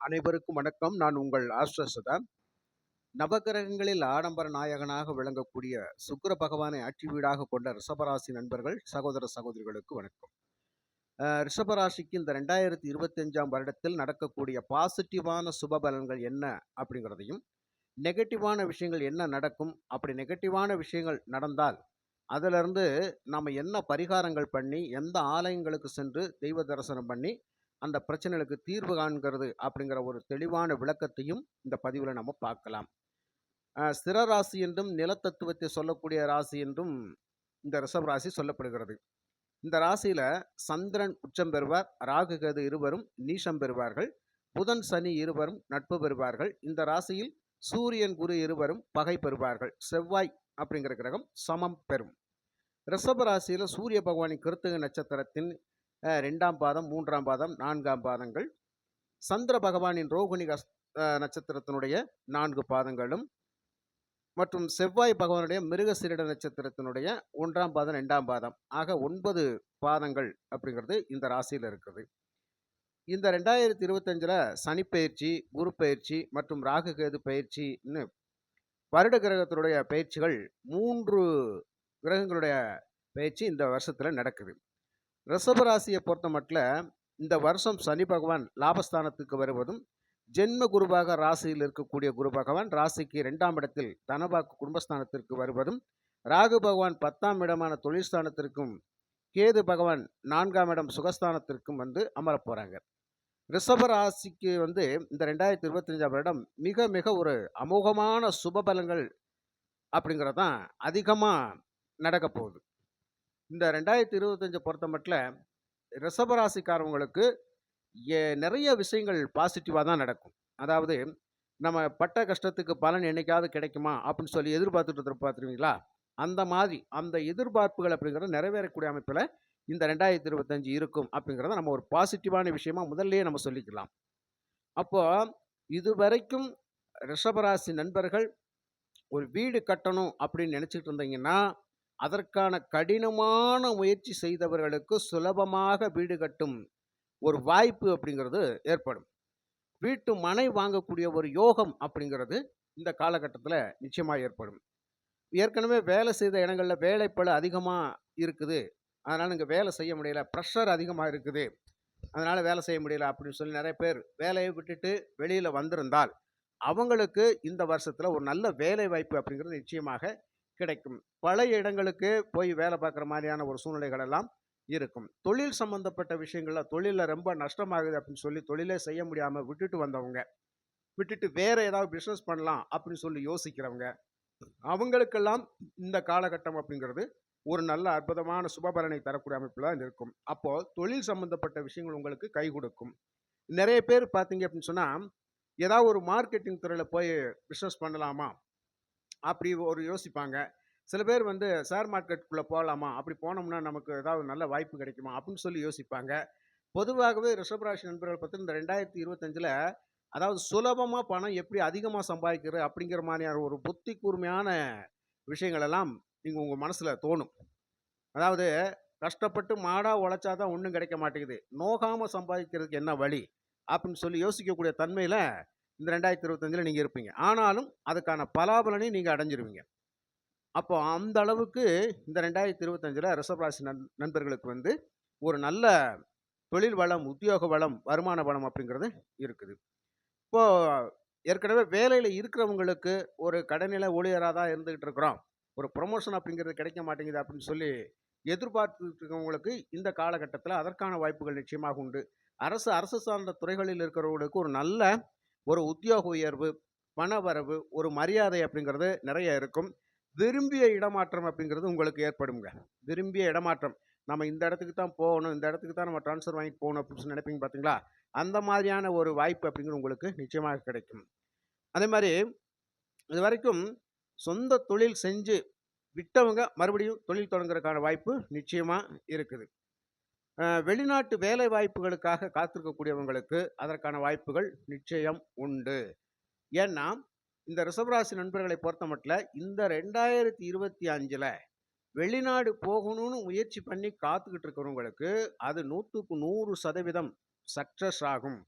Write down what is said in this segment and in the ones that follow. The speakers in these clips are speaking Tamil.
அனைவருக்கும் வணக்கம். நான் உங்கள் ஆஸ்ட்ரோ நவகிரகங்களில் ஆடம்பர நாயகனாக விளங்கக்கூடிய சுக்கர பகவானை ஆட்சி வீடாக கொண்ட ரிஷபராசி நண்பர்கள், சகோதர சகோதரிகளுக்கு வணக்கம். ரிஷபராசிக்கு இந்த 2025ஆம் வருடத்தில் நடக்கக்கூடிய பாசிட்டிவான சுப பலன்கள் என்ன அப்படிங்கிறதையும், நெகட்டிவான விஷயங்கள் என்ன நடக்கும்? அப்படி நெகட்டிவான விஷயங்கள் நடந்தால், அதிலிருந்து நாம் என்ன பரிகாரங்கள் பண்ணி, எந்த ஆலயங்களுக்கு சென்று தெய்வ தரிசனம் பண்ணி, அந்த பிரச்சனைகளுக்கு தீர்வு காண்கிறது அப்படிங்கிற ஒரு தெளிவான விளக்கத்தையும் இந்த பதிவுல நம்ம பார்க்கலாம். ஸ்திர ராசி என்றும், நிலத்தத்துவத்தை சொல்லக்கூடிய ராசி என்றும் இந்த ரிஷப் ராசி சொல்லப்படுகிறது. இந்த ராசியில் சந்திரன் உச்சம் பெறுவார், ராகு, கது இருவரும் நீஷம் பெறுவார்கள். புதன், சனி இருவரும் நட்பு பெறுவார்கள். இந்த ராசியில் சூரியன், குரு இருவரும் பகை பெறுவார்கள். செவ்வாய் அப்படிங்கிற கிரகம் சமம் பெறும். ரிஷப ராசியில சூரிய பகவானின் கிருத்துக நட்சத்திரத்தின் ரெண்டாம் பாதம், மூன்றாம் பாதம், நான்காம் பாதங்கள், சந்திர பகவானின் ரோகிணி கஸ் நட்சத்திரத்தினுடைய நான்கு பாதங்களும், மற்றும் செவ்வாய் பகவானுடைய மிருகசீரிட நட்சத்திரத்தினுடைய ஒன்றாம் பாதம், ரெண்டாம் பாதம் ஆக ஒன்பது பாதங்கள் அப்படிங்கிறது இந்த ராசியில் இருக்குது. இந்த ரெண்டாயிரத்தி இருபத்தஞ்சில் சனிப்பயிற்சி குரு பயிற்சி மற்றும் ராகு, கேது பயிற்சின்னு வருட கிரகத்தினுடைய பயிற்சிகள் மூன்று கிரகங்களுடைய பயிற்சி இந்த வருஷத்தில் நடக்குது. ரிஷப பொறுத்த பொறுத்தமட்ல இந்த வருஷம் சனி பகவான் லாபஸ்தானத்துக்கு வருவதும், ஜென்ம குருவாக ராசியில் இருக்கக்கூடிய குரு பகவான் ராசிக்கு ரெண்டாம் இடத்தில் தனவாக்கு குடும்பஸ்தானத்திற்கு வருவதும், ராகு பகவான் 10ஆம் இடமான தொழில்ஸ்தானத்திற்கும் கேது பகவான் நான்காம் இடம் சுகஸ்தானத்திற்கும் வந்து அமரப் போகிறாங்க ரிஷப ராசிக்கு வந்து இந்த 2025ஆம் வருடம் மிக மிக ஒரு அமோகமான சுபபலங்கள் அப்படிங்கிறது தான் அதிகமாக நடக்கப் போகுது. இந்த 2025 பொறுத்தமட்ல ரிஷப ராசிக்காரவங்களுக்கு எ நிறைய விஷயங்கள் பாசிட்டிவாக தான் நடக்கும். அதாவது நம்ம பட்ட கஷ்டத்துக்கு பலன் என்னைக்காவது கிடைக்குமா? அப்படின்னு சொல்லி எதிர்பார்த்துட்டு பார்த்துருவீங்களா அந்த மாதிரி அந்த எதிர்பார்ப்புகள் அப்படிங்கிறது நிறைவேறக்கூடிய அமைப்பில் இந்த 2025 இருக்கும் அப்படிங்கிறத நம்ம ஒரு பாசிட்டிவான விஷயமா முதல்லயே நம்ம சொல்லிக்கலாம். அப்போ இதுவரைக்கும் ரிஷபராசி நண்பர்கள் ஒரு வீடு கட்டணும் அப்படின்னு நினச்சிட்டு இருந்தீங்கன்னா, அதற்கான கடினமான முயற்சி செய்தவர்களுக்கு சுலபமாக வீடு கட்டும் ஒரு வாய்ப்பு அப்படிங்கிறது ஏற்படும். வீட்டு மனை வாங்கக்கூடிய ஒரு யோகம் அப்படிங்கிறது இந்த காலகட்டத்தில் நிச்சயமாக ஏற்படும். ஏற்கனவே வேலை செய்த இடங்களில் வேலைப்பழு அதிகமாக இருக்குது. அதனால் இங்கே வேலை செய்ய முடியல. ப்ரெஷர் அதிகமாக இருக்குது. அதனால் வேலை செய்ய முடியல அப்படின்னு சொல்லி நிறைய பேர் வேலையை விட்டுட்டு வெளியில் வந்திருந்தால், அவங்களுக்கு இந்த வருஷத்தில் ஒரு நல்ல வேலை வாய்ப்பு அப்படிங்கிறது நிச்சயமாக கிடைக்கும். பழைய இடங்களுக்கு போய் வேலை பார்க்குற மாதிரியான ஒரு சூழ்நிலைகள் எல்லாம் இருக்கும். தொழில் சம்பந்தப்பட்ட விஷயங்கள்ல தொழிலில் ரொம்ப நஷ்டமாகுது அப்படின்னு சொல்லி தொழிலே செய்ய முடியாமல் விட்டுட்டு வந்தவங்க, விட்டுட்டு வேற ஏதாவது பிஸ்னஸ் பண்ணலாம் அப்படின்னு சொல்லி யோசிக்கிறவங்க, அவங்களுக்கெல்லாம் இந்த காலகட்டம் அப்படிங்கிறது ஒரு நல்ல அற்புதமான சுபபலனை தரக்கூடிய அமைப்பில் தான் இருக்கும். அப்போ தொழில் சம்பந்தப்பட்ட விஷயங்கள் உங்களுக்கு கை கொடுக்கும். நிறைய பேர் பார்த்தீங்க அப்படின்னு சொன்னா, ஏதாவது ஒரு மார்க்கெட்டிங் துறையில போய் பிஸ்னஸ் பண்ணலாமா? அப்படி ஒரு யோசிப்பாங்க. சில பேர் வந்து ஷேர் மார்க்கெட்டுக்குள்ளே போகலாமா அப்படி போனோம்னா நமக்கு ஏதாவது நல்ல வாய்ப்பு கிடைக்குமா? அப்படின்னு சொல்லி யோசிப்பாங்க. பொதுவாகவே ரிஷபராசி நண்பர்கள் பற்றி இந்த 2025ல அதாவது சுலபமாக பணம் எப்படி அதிகமாக சம்பாதிக்கிறது அப்படிங்கிற மாதிரியான ஒரு புத்தி கூர்மையான விஷயங்கள் எல்லாம் உங்கள் மனசில் தோணும். அதாவது கஷ்டப்பட்டு மாடாக உழைச்சா தான் ஒன்றும் கிடைக்க மாட்டேங்குது. நோகாமல் சம்பாதிக்கிறதுக்கு என்ன வழி? அப்படின்னு சொல்லி யோசிக்கக்கூடிய தன்மையில் இந்த ரெண்டாயிரத்து இருபத்தஞ்சில் நீங்கள் இருப்பீங்க. ஆனாலும் அதுக்கான பலாபலனையும் நீங்கள் அடைஞ்சிருவீங்க. அப்போ அந்த அளவுக்கு இந்த 2025ல ரிஷப ராசி நண் நண்பர்களுக்கு வந்து ஒரு நல்ல தொழில் வளம், உத்தியோக வளம், வருமான வளம் அப்படிங்கிறது இருக்குது. இப்போது ஏற்கனவே வேலையில் இருக்கிறவங்களுக்கு ஒரு கடைநிலை ஊழியராக தான் இருந்துக்கிட்டு இருக்கிறோம். ஒரு ப்ரொமோஷன் அப்படிங்கிறது கிடைக்க மாட்டேங்குது அப்படின்னு சொல்லி எதிர்பார்த்துருக்கவங்களுக்கு இந்த காலகட்டத்தில் அதற்கான வாய்ப்புகள் நிச்சயமாக உண்டு. அரசு அரசு சார்ந்த துறைகளில் இருக்கிறவங்களுக்கு ஒரு நல்ல ஒரு உத்தியோக உயர்வு, பணவரவு, ஒரு மரியாதை அப்படிங்கிறது நிறைய இருக்கும். விரும்பிய இடமாற்றம் அப்படிங்கிறது உங்களுக்கு ஏற்படும்ங்க. விரும்பிய இடமாற்றம். நம்ம இந்த இடத்துக்கு தான் போகணும், இந்த இடத்துக்கு தான் நம்ம ட்ரான்ஸ்ஃபர் வாங்கிட்டு போகணும் அப்படின்னு நினைப்பீங்க பார்த்தீங்களா? அந்த மாதிரியான ஒரு வாய்ப்பு அப்படிங்கிறது உங்களுக்கு நிச்சயமாக கிடைக்கும். அதே மாதிரி இது வரைக்கும் சொந்த தொழில் செஞ்சு விட்டவங்க மறுபடியும் தொழில் தொடங்குறதுக்கான வாய்ப்பு நிச்சயமாக இருக்குது. வெளிநாட்டு வேலை வாய்ப்புகளுக்காக காத்திருக்கக்கூடியவங்களுக்கு அதற்கான வாய்ப்புகள் நிச்சயம் உண்டு. ஏன்னா, இந்த ரிஷபராசி நண்பர்களை பொறுத்தமட்ல இந்த 2025ல வெளிநாடு போகணும்னு முயற்சி பண்ணி காத்துக்கிட்டு இருக்கிறவங்களுக்கு, அது நூற்றுக்கு நூறு சதவீதம் சக்ஸஸ் ஆகும்.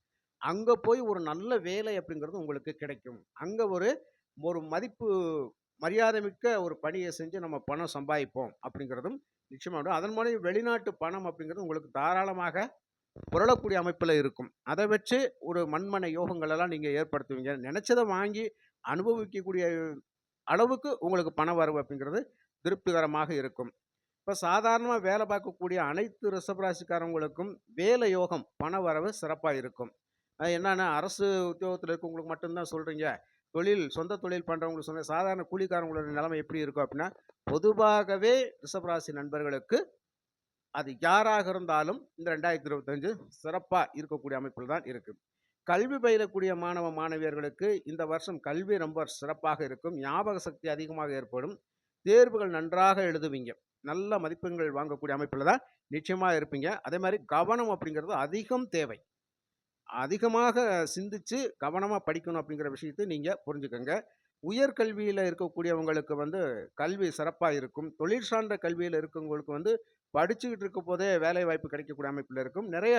அங்கே போய் ஒரு நல்ல வேலை அப்படிங்கிறது உங்களுக்கு கிடைக்கும். அங்கே ஒரு ஒரு மதிப்பு மரியாதை மிக்க ஒரு பணியை செஞ்சு நம்ம பணம் சம்பாதிப்போம் அப்படிங்கிறதும் நிச்சயமாக அதன் மூலம் வெளிநாட்டு பணம் அப்படிங்கிறது உங்களுக்கு தாராளமாக புரளக்கூடிய அமைப்பில் இருக்கும். அதை வச்சு ஒரு மண்மனை யோகங்களெல்லாம் நீங்கள் ஏற்படுத்துவீங்க. நினச்சதை வாங்கி அனுபவிக்கக்கூடிய அளவுக்கு உங்களுக்கு பண வரவு அப்படிங்கிறது திருப்திகரமாக இருக்கும். இப்போ சாதாரணமாக வேலை பார்க்கக்கூடிய அனைத்து ரிஷபராசிக்காரவங்களுக்கும் வேலை யோகம், பண வரவு சிறப்பாக இருக்கும். அது என்னென்னா அரசு உத்தியோகத்தில் இருக்கவங்களுக்கு மட்டும்தான் சொல்கிறீங்க தொழில் சொந்த தொழில் பண்ணுறவங்களுக்கு சொன்ன சாதாரண கூலிக்காரங்களோட நிலைமை எப்படி இருக்கும் அப்படின்னா, பொதுவாகவே ரிஷபராசி நண்பர்களுக்கு அது யாராக இருந்தாலும் இந்த ரெண்டாயிரத்து இருபத்தஞ்சு சிறப்பாக இருக்கக்கூடிய அமைப்பில் தான் இருக்குது கல்வி பயிலக்கூடிய மாணவ, மாணவியர்களுக்கு இந்த வருஷம் கல்வி ரொம்ப சிறப்பாக இருக்கும். ஞாபக சக்தி அதிகமாக ஏற்படும். தேர்வுகள் நன்றாக எழுதுவீங்க. நல்ல மதிப்பெண்கள் வாங்கக்கூடிய அமைப்பில் தான் நிச்சயமாக இருப்பீங்க. அதே மாதிரி கவனம் அப்படிங்கிறது அதிகம் தேவை. அதிகமாக சிந்திச்சு கவனமாக படிக்கணும் அப்படிங்கிற விஷயத்த நீங்கள் புரிஞ்சுக்கங்க. உயர்கல்வியில் இருக்கக்கூடியவங்களுக்கு வந்து கல்வி சிறப்பாக இருக்கும். தொழில் சார்ந்த கல்வியில் இருக்கவங்களுக்கு வந்து படிச்சுக்கிட்டு இருக்கும்போதே வேலை வாய்ப்பு கிடைக்கக்கூடிய அமைப்பில் இருக்கும். நிறைய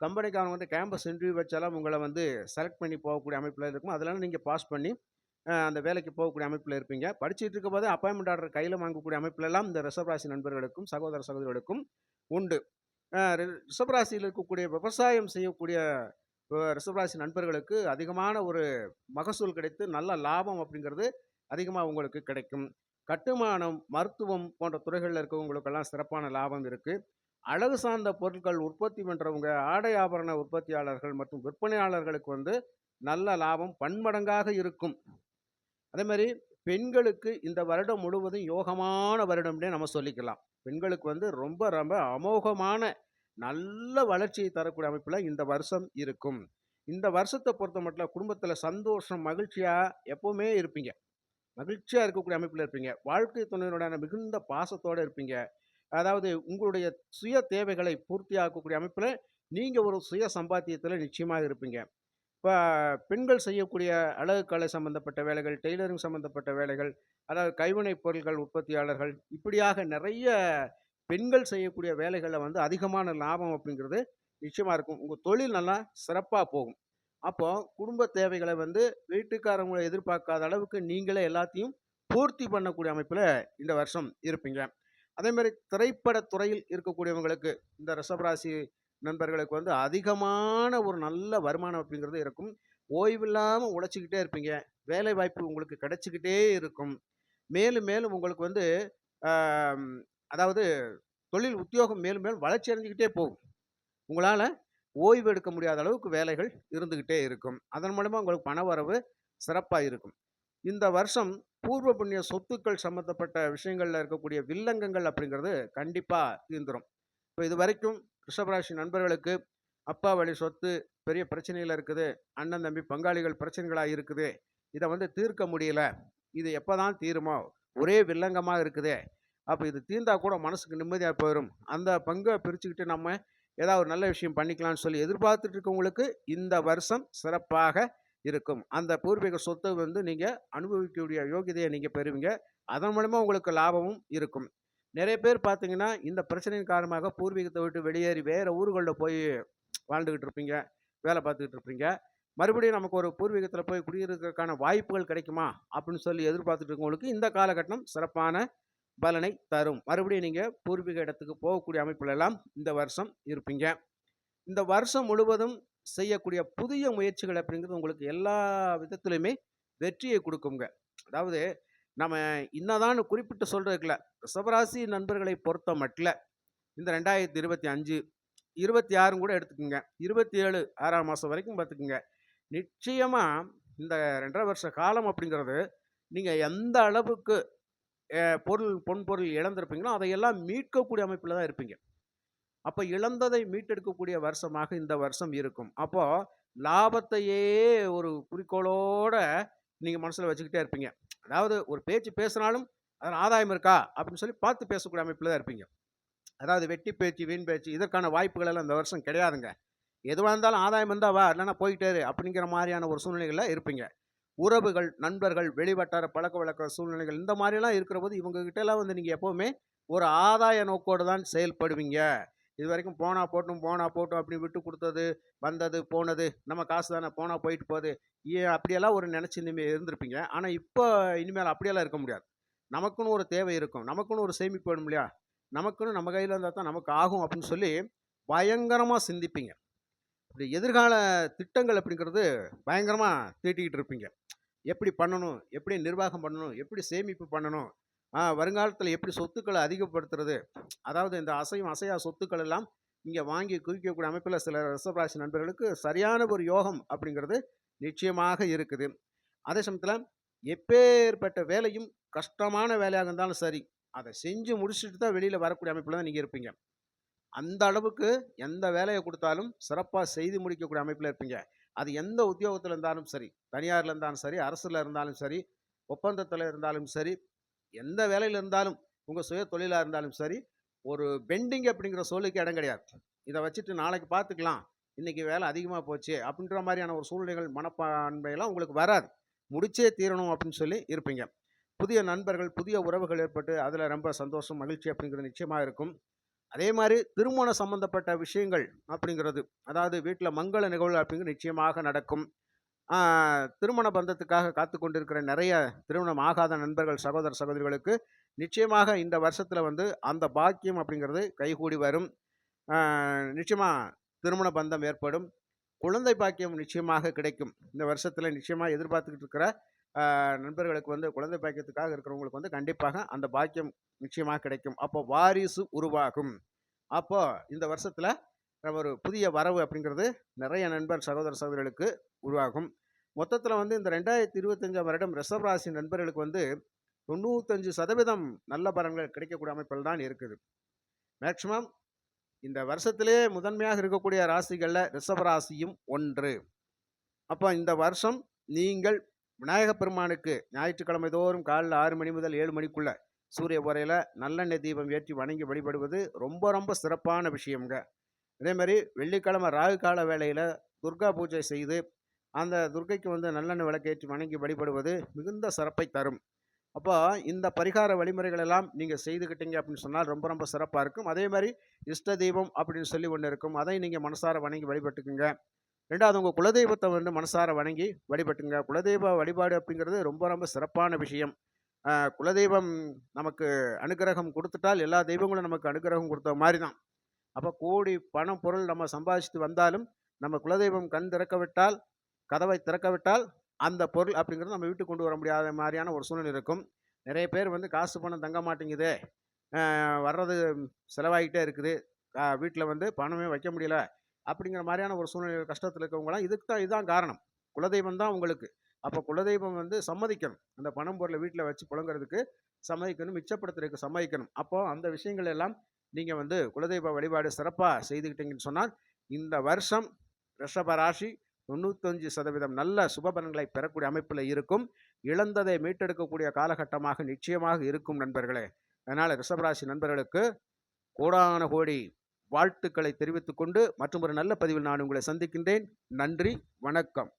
கம்பெனிக்காரங்க வந்து கேம்பஸ் இன்டர்வியூ வச்சாலும் உங்களை வந்து செலக்ட் பண்ணி போகக்கூடிய அமைப்பில் இருக்கும். அதெல்லாம் நீங்கள் பாஸ் பண்ணி அந்த வேலைக்கு போகக்கூடிய அமைப்பில் இருப்பீங்க. படிச்சுட்டு இருக்க போதே அப்பாயின்மெண்ட் ஆர்டர் கையில் வாங்கக்கூடிய அமைப்புலலாம் இந்த ரிசர்வ் ராசி நண்பர்களுக்கும், சகோதர சகோதரிகளுக்கும் உண்டு. அ இருக்கக்கூடிய விவசாயம் செய்யக்கூடிய ரிஷபராசி நண்பர்களுக்கு அதிகமான ஒரு மகசூல் கிடைத்து நல்ல லாபம் அப்படிங்கிறது அதிகமாக உங்களுக்கு கிடைக்கும். கட்டுமானம், மருத்துவம் போன்ற துறைகளில் இருக்கவங்களுக்கெல்லாம் சிறப்பான லாபம் இருக்குது அழகு சார்ந்த பொருட்கள் உற்பத்தி பண்ணுறவங்க ஆடை ஆபரண உற்பத்தியாளர்கள் மற்றும் விற்பனையாளர்களுக்கு வந்து நல்ல லாபம் பன்மடங்காக இருக்கும். அதே பெண்களுக்கு இந்த வருடம் முழுவதும் யோகமான வருடம்னே நம்ம சொல்லிக்கலாம். பெண்களுக்கு வந்து ரொம்ப ரொம்ப அமோகமான நல்ல வளர்ச்சியை தரக்கூடிய அமைப்பில் இந்த வருஷம் இருக்கும். இந்த வருஷத்தை பொறுத்த மட்டும் குடும்பத்தில் சந்தோஷம், மகிழ்ச்சியாக எப்போவுமே இருப்பீங்க. மகிழ்ச்சியாக இருக்கக்கூடிய அமைப்பில் இருப்பீங்க. வாழ்க்கை துணைவருடனான மிகுந்த பாசத்தோடு இருப்பீங்க. அதாவது உங்களுடைய சுய தேவைகளை பூர்த்தியாக்கக்கூடிய அமைப்பில் நீங்கள் ஒரு சுய சம்பாத்தியத்தில் நிச்சயமாக இருப்பீங்க. இப்போ பெண்கள் செய்யக்கூடிய அழகு கலை சம்பந்தப்பட்ட வேலைகள், டெய்லரிங் சம்பந்தப்பட்ட வேலைகள், அதாவது கைவினைப் பொருட்கள் உற்பத்தியாளர்கள், இப்படியாக நிறைய பெண்கள் செய்யக்கூடிய வேலைகளில் வந்து அதிகமான லாபம் அப்படிங்கிறது நிச்சயமாக இருக்கும். உங்கள் தொழில் நல்லா சிறப்பாக போகும். அப்போ குடும்ப தேவைகளை வந்து வீட்டுக்காரவங்களை எதிர்பார்க்காத அளவுக்கு நீங்களே எல்லாத்தையும் பூர்த்தி பண்ணக்கூடிய அமைப்பில் இந்த வருஷம் இருப்பீங்க. அதே திரைப்பட துறையில் இருக்கக்கூடியவங்களுக்கு இந்த ரிஷப நண்பர்களுக்கு வந்து அதிகமான ஒரு நல்ல வருமானம் அப்படிங்கிறது இருக்கும். ஓய்வில்லாமல் உழைச்சிக்கிட்டே இருப்பீங்க. வேலை வாய்ப்பு உங்களுக்கு கிடைச்சிக்கிட்டே இருக்கும். மேலும் மேலும் உங்களுக்கு வந்து அதாவது தொழில் உத்தியோகம் மேலும் மேலும் வளர்ச்சி அடைஞ்சிக்கிட்டே போகும். உங்களால் ஓய்வு எடுக்க முடியாத அளவுக்கு வேலைகள் இருந்துக்கிட்டே இருக்கும். அதன் மூலமாக உங்களுக்கு பண வரவு சிறப்பாக இருக்கும். இந்த வருஷம் பூர்வ புண்ணிய சொத்துக்கள் சம்மந்தப்பட்ட விஷயங்களில் இருக்கக்கூடிய வில்லங்கங்கள் அப்படிங்கிறது கண்டிப்பாக தீர்ந்துடும் இப்போ இது வரைக்கும் ரிஷபராசி நண்பர்களுக்கு அப்பா வழி சொத்து பெரிய பிரச்சனையில் இருக்குது. அண்ணன், தம்பி, பங்காளிகள் பிரச்சனைகளாக இருக்குது. இதை வந்து தீர்க்க முடியல. இது எப்போ தான் தீருமோ? ஒரே வில்லங்கமாக இருக்குதே! அப்போ இது தீர்ந்தா கூட மனசுக்கு நிம்மதியாக போயிடும் அந்த பங்கை பிரிச்சுக்கிட்டு நம்ம ஏதாவது ஒரு நல்ல விஷயம் பண்ணிக்கலாம்னு சொல்லி எதிர்பார்த்துட்டு இருக்கவங்களுக்கு இந்த வருஷம் சிறப்பாக இருக்கும். அந்த பூர்வீக சொத்தை வந்து நீங்கள் அனுபவிக்கக்கூடிய யோகியதையை நீங்கள் பெறுவீங்க. அதன் மூலமாக உங்களுக்கு லாபமும் இருக்கும். நிறைய பேர் பார்த்தீங்கன்னா, இந்த பிரச்சனையின் காரணமாக பூர்வீகத்தை விட்டு வெளியேறி வேறு ஊர்களில் போய் வாழ்ந்துக்கிட்டு இருப்பீங்க. வேலை பார்த்துக்கிட்டு இருப்பீங்க. மறுபடியும் நமக்கு ஒரு பூர்வீகத்தில் போய் குடியிருக்கிறதுக்கான வாய்ப்புகள் கிடைக்குமா? அப்படின்னு சொல்லி எதிர்பார்த்துட்டு இருக்கவங்களுக்கு இந்த காலகட்டம் சிறப்பான பலனை தரும். மறுபடியும் நீங்கள் பூர்வீக இடத்துக்கு போகக்கூடிய அமைப்புலெல்லாம் இந்த வருஷம் இருப்பீங்க. இந்த வருஷம் முழுவதும் செய்யக்கூடிய புதிய முயற்சிகள் அப்படிங்கிறது உங்களுக்கு எல்லா விதத்துலையுமே வெற்றியை கொடுக்குங்க அதாவது நம்ம இன்னதான்னு குறிப்பிட்டு சொல்கிறதுக்குல இல்ல. ரிஷபராசி நண்பர்களை பொறுத்த மட்டில் இந்த 2025, 26 கூட எடுத்துக்கங்க. 27 6ஆம் மாசம் வரைக்கும் பார்த்துக்குங்க நிச்சயமாக இந்த 2 1/2 வருஷ காலம் அப்படிங்கிறது நீங்கள் எந்த அளவுக்கு பொருள் பொன் பொருள் இழந்திருப்பீங்களோ, அதையெல்லாம் மீட்கக்கூடிய அமைப்பில் தான் இருப்பீங்க. அப்போ இழந்ததை மீட்டெடுக்கக்கூடிய வருஷமாக இந்த வருஷம் இருக்கும். அப்போ லாபத்தையே ஒரு குறிக்கோளோட நீங்கள் மனசில் வச்சுக்கிட்டே இருப்பீங்க. அதாவது ஒரு பேச்சு பேசினாலும் அதில் ஆதாயம் இருக்கா? அப்படின்னு சொல்லி பார்த்து பேசக்கூடிய அமைப்பில் தான் இருப்பீங்க. அதாவது வெட்டி பேச்சு, வீண் பேச்சு இதற்கான வாய்ப்புகள் எல்லாம் இந்த வருஷம் கிடையாதுங்க. எதுவாக இருந்தாலும் ஆதாயம் இருந்தால் வா, இல்லைன்னா போயிட்டே அப்படிங்கிற மாதிரியான ஒரு சூழ்நிலைகளில் இருப்பீங்க. உறவுகள், நண்பர்கள், வெளிவட்டார பழக்க வழக்க சூழ்நிலைகள் இந்த மாதிரிலாம் இருக்கிறபோது போது இவங்ககிட்டலாம் வந்து நீங்கள் எப்போவுமே ஒரு ஆதாய நோக்கோடு தான் செயல்படுவீங்க. இது வரைக்கும் போனால் போட்டும் போனால் போட்டும் அப்படி விட்டு கொடுத்தது வந்தது போனது நம்ம காசு தானே போனால் போயிட்டு போகுது ஏன் அப்படியெல்லாம் ஒரு நினச்சி இனிமேல் இருந்திருப்பீங்க. ஆனால் இப்போ இனிமேல் அப்படியெல்லாம் இருக்க முடியாது. நமக்குன்னு ஒரு தேவை இருக்கும். நமக்குன்னு ஒரு சேமிப்பு வேணும் இல்லையா? நமக்குன்னு நம்ம கையில் இருந்தால் தான் நமக்கு ஆகும் அப்படின்னு சொல்லி பயங்கரமாக சிந்திப்பீங்க. இப்படி எதிர்கால திட்டங்கள் அப்படிங்கிறது பயங்கரமாக தீட்டிக்கிட்டு இருப்பீங்க. எப்படி பண்ணணும்? எப்படி நிர்வாகம் பண்ணணும்? எப்படி சேமிப்பு பண்ணணும்? வருங்காலத்தில் எப்படி சொத்துக்களை அதிகப்படுத்துறது? அதாவது இந்த அசையும் அசையா சொத்துக்கள் எல்லாம் இங்கே வாங்கி குவிக்கக்கூடிய அமைப்பில் சில ரிசர்வராசி நண்பர்களுக்கு சரியான ஒரு யோகம் அப்படிங்கிறது நிச்சயமாக இருக்குது. அதே சமயத்தில் எப்பேற்பட்ட வேலையும் கஷ்டமான வேலையாக இருந்தாலும் சரி அதை செஞ்சு முடிச்சுட்டு தான் வெளியில் வரக்கூடிய அமைப்பில் தான் நீங்கள் இருப்பீங்க. அந்த அளவுக்கு எந்த வேலையை கொடுத்தாலும் சிறப்பாக செய்து முடிக்கக்கூடிய அமைப்பில் இருப்பீங்க. அது எந்த உத்தியோகத்தில் இருந்தாலும் சரி தனியாரில் இருந்தாலும் சரி அரசில் இருந்தாலும் சரி ஒப்பந்தத்தில் இருந்தாலும் சரி எந்த வேலையில் இருந்தாலும் உங்கள் சுய தொழிலாக இருந்தாலும் சரி ஒரு பெண்டிங் அப்படிங்கிற சொல்லுக்கு இடம் கிடையாது. இதை வச்சுட்டு நாளைக்கு பார்த்துக்கலாம் இன்றைக்கி வேலை அதிகமாக போச்சு அப்படின்ற மாதிரியான ஒரு சூழ்நிலைகள் மனப்பான்மையெல்லாம் உங்களுக்கு வராது. முடிச்சே தீரணும் அப்படின்னு சொல்லி இருப்பீங்க. புதிய நண்பர்கள் புதிய உறவுகள் ஏற்பட்டு அதில் ரொம்ப சந்தோஷம் மகிழ்ச்சி அப்படிங்கிறது நிச்சயமாக இருக்கும். அதே மாதிரி திருமணம் சம்பந்தப்பட்ட விஷயங்கள் அப்படிங்கிறது. அதாவது வீட்டில் மங்கள நிகழ்வு அப்படிங்கிறது நிச்சயமாக நடக்கும். திருமண பந்தத்துக்காக காத்து கொண்டிருக்கிற நிறைய திருமணம் ஆகாத நண்பர்கள் சகோதர சகோதரிகளுக்கு நிச்சயமாக இந்த வருஷத்தில் வந்து அந்த பாக்கியம் அப்படிங்கிறது கைகூடி வரும். நிச்சயமாக திருமண பந்தம் ஏற்படும். குழந்தை பாக்கியம் நிச்சயமாக கிடைக்கும். இந்த வருஷத்தில் நிச்சயமாக எதிர்பார்த்துக்கிட்டு இருக்கிற நண்பர்களுக்கு வந்து குழந்தை பாக்கியத்துக்காக இருக்கிறவங்களுக்கு வந்து கண்டிப்பாக அந்த பாக்கியம் நிச்சயமாக கிடைக்கும். அப்போ வாரிசு உருவாகும். அப்போ இந்த வருஷத்தில் ஒரு புதிய வரவு அப்படிங்கிறது நிறைய நண்பர் சகோதர சகோதரிகளுக்கு உருவாகும். மொத்தத்தில் வந்து இந்த ரெண்டாயிரத்தி இருபத்தஞ்சாம் வருடம் ரிசர்வ் ராசி நண்பர்களுக்கு வந்து தொண்ணூத்தஞ்சு சதவீதம் நல்ல பலன்கள் கிடைக்கக்கூடிய அமைப்பில் தான் இருக்குது. மேக்சிமம் இந்த வருஷத்திலே முதன்மையாக இருக்கக்கூடிய ராசிகளில் ரிஷப ராசியும் ஒன்று. அப்போ இந்த வருஷம் நீங்கள் விநாயகப் பெருமானுக்கு ஞாயிற்றுக்கிழமை தோறும் காலைல ஆறு மணி முதல் ஏழு மணிக்குள்ள சூரிய உரையில் நல்லெண்ணெய் தீபம் ஏற்றி வணங்கி வழிபடுவது ரொம்ப ரொம்ப சிறப்பான விஷயம்ங்க. அதேமாதிரி வெள்ளிக்கிழமை ராகு கால வேளையில் துர்கா பூஜை செய்து அந்த துர்கைக்கு வந்து நல்லெண்ணெய் விளக்கேற்றி வணங்கி வழிபடுவது மிகுந்த சிறப்பை தரும். அப்போ இந்த பரிகார வழிமுறைகள் எல்லாம் நீங்கள் செய்துக்கிட்டீங்க அப்படின்னு சொன்னால் ரொம்ப ரொம்ப சிறப்பாக இருக்கும். அதே மாதிரி இஷ்ட தீபம் அப்படின்னு சொல்லி ஒன்று இருக்கும். அதை நீங்கள் மனசார வணங்கி வழிபட்டுக்குங்க. ரெண்டாவது உங்கள் குலதெய்வத்தை வந்து மனசார வணங்கி வழிபட்டுங்க. குலதெய்வ வழிபாடு அப்படிங்கிறது ரொம்ப ரொம்ப சிறப்பான விஷயம். குலதெய்வம் நமக்கு அனுகிரகம் கொடுத்துட்டால் எல்லா தெய்வங்களும் நமக்கு அனுகிரகம் கொடுத்த மாதிரி தான் அப்போ கோடி பணம் பொருள் நம்ம சம்பாதிச்சுட்டு வந்தாலும் நம்ம குலதெய்வம் கண் திறக்க விட்டால் கதவை திறக்க விட்டால் அந்த பொருள் அப்படிங்கிறது நம்ம வீட்டுக்கு கொண்டு வர முடியாத மாதிரியான ஒரு சூழ்நிலை இருக்கும். நிறைய பேர் வந்து காசு பணம் தங்க மாட்டேங்குது. வர்றது செலவாகிட்டே இருக்குது. வீட்டில் வந்து பணமே வைக்க முடியல. அப்படிங்கிற மாதிரியான ஒரு சூழ்நிலை கஷ்டத்தில் இருக்கவங்களாம் இதுக்கு தான் இதுதான் காரணம். குலதெய்வம் தான் உங்களுக்கு. அப்போ குலதெய்வம் வந்து சம்மதிக்கணும். அந்த பணம் பொருளை வீட்டில் வச்சு புழங்குறதுக்கு சம்மதிக்கணும் மிச்சப்படுத்துறதுக்கு சம்மதிக்கணும். அப்போ அந்த விஷயங்கள் எல்லாம் நீங்கள் வந்து குலதெய்வ வழிபாடு சிறப்பாக செய்துக்கிட்டீங்கன்னு சொன்னால் இந்த வருஷம் ரிஷப ராசி தொண்ணூத்தஞ்சு சதவீதம் நல்ல சுபபலன்களை பெறக்கூடிய அமைப்பில் இருக்கும். இழந்ததை மீட்டெடுக்கக்கூடிய காலகட்டமாக நிச்சயமாக இருக்கும் நண்பர்களே. அதனால் ரிஷபராசி நண்பர்களுக்கு கோடான கோடி வாழ்த்துக்களை தெரிவித்துக் கொண்டு மற்றும் ஒரு நல்ல பதிவில் நான் உங்களை சந்திக்கின்றேன். நன்றி வணக்கம்.